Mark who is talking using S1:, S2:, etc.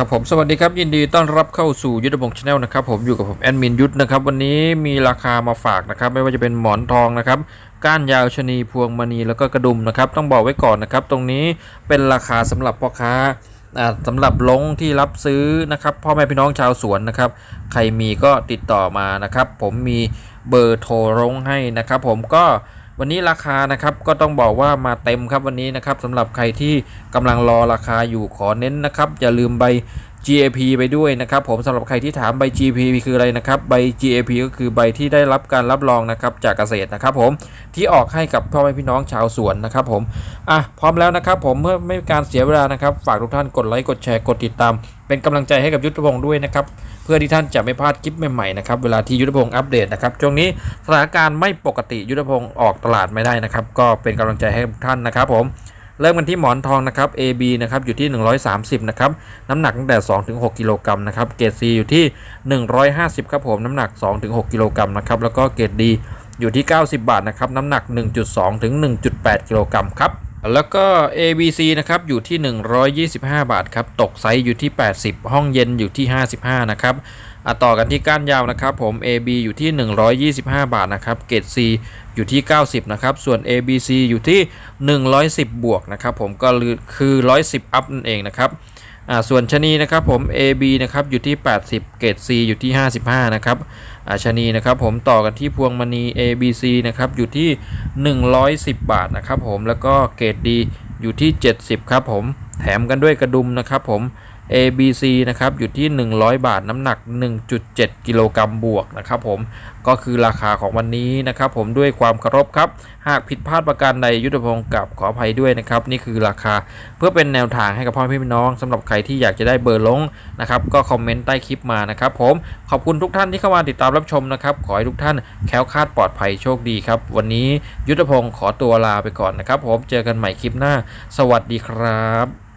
S1: ครับผมสวัสดีครับยินดีต้อนรับเข้าสู่ยุทธพงศ์ชาแนลนะครับผมอยู่กับผมแอดมินยุทธนะครับวันนี้มีราคามาฝากนะครับไม่ว่าจะเป็นหมอนทองนะครับก้านยาวชนีพวงมณีแล้วก็กระดุมนะครับต้องบอกไว้ก่อนนะครับตรงนี้เป็นราคาสำหรับพ่อค้าอ่าสำหรับลงที่รับซื้อนะครับพ่อแม่พี่น้องชาวสวนนะครับใครมีก็ติดต่อมานะครับผมมีเบอร์โทรลงให้นะครับผมก็ วันนี้ราคานะครับก็ต้องบอกว่ามาเต็มครับวันนี้นะครับสำหรับใครที่กำลังรอราคาอยู่ขอเน้นนะครับ อย่าลืมใบ GAP ไปด้วยนะครับผมสำหรับใครที่ถามใบ GAP คืออะไรนะครับใบ GAP ก็คือใบที่ได้รับการรับรองนะครับจากเกษตรนะครับผมที่ออกให้กับพ่อแม่พี่น้องชาวสวนนะครับผมอะพร้อมแล้วนะครับผมเมื่อไม่มีการเสียเวลานะครับ ฝากทุกท่านกดไลค์กดแชร์กดติดตาม เป็นกำลังใจให้กับยุทธพงศ์ด้วยนะครับเพื่อที่ท่านจะไม่พลาดคลิปใหม่ๆนะครับเวลาที่ยุทธพงศ์อัปเดตนะครับช่วงนี้สถานการณ์ไม่ปกติยุทธพงศ์ออกตลาดไม่ได้นะครับก็เป็นกำลังใจให้ทุกท่านนะครับผม เริ่มกันที่หมอนทองนะครับ AB นะครับอยู่ที่ 130นะครับน้ำหนักตั้งแต่ 2-6กิโลกรัมนะครับเกรด C อยู่ที่ 150ครับผมน้ำหนัก 2-6กิโลกรัมนะครับแล้วก็เกรด D อยู่ที่ 90 บาทนะครับน้ำหนัก 1.2 ถึง 1.8 กิโลกรัมครับ แล้วก็ ABC นะครับอยู่ที่ 125 บาทครับตกไซส์อยู่ที่ 80 ห้องเย็นอยู่ที่ 55 นะครับอะต่อกันที่ก้านยาวนะครับผม AB อยู่ที่ 125 บาทนะครับเกรด C อยู่ที่ 90 นะครับ ส่วน ABC อยู่ที่ 110 บวกนะครับผมก็คือ 110 อัพนั่นเองนะครับ อ่าส่วนชะนีนะครับผม AB นะครับอยู่ที่ 80 เกรด C อยู่ที่ 55 นะครับอ่าชะนีนะครับผมต่อกันที่พวงมณี ABC นะครับอยู่ที่ 110 บาทนะครับผมแล้วก็เกรดดีอยู่ที่ 70 ครับผมแถมกันด้วยกระดุมนะครับผม ABC นะครับอยู่ที่ 100 บาทน้ำหนัก 1.7 กิโลกรัมบวกนะครับผมก็คือราคาของวันนี้นะครับผมด้วยความเคารพครับ หากผิดพลาดประการใดยุทธพงศ์กับขออภัยด้วยนะครับ นี่คือราคาเพื่อเป็นแนวทางให้กับพ่อพี่น้องสำหรับใครที่อยากจะได้เบอร์ลงนะครับก็คอมเมนต์ใต้คลิปมานะครับผมขอบคุณทุกท่านที่เข้ามาติดตามรับชมนะครับขอให้ทุกท่านแค้วคาดปลอดภัยโชคดีครับวันนี้ยุทธพงศ์ขอตัวลาไปก่อนนะครับผมเจอกันใหม่คลิปหน้า สวัสดีครับ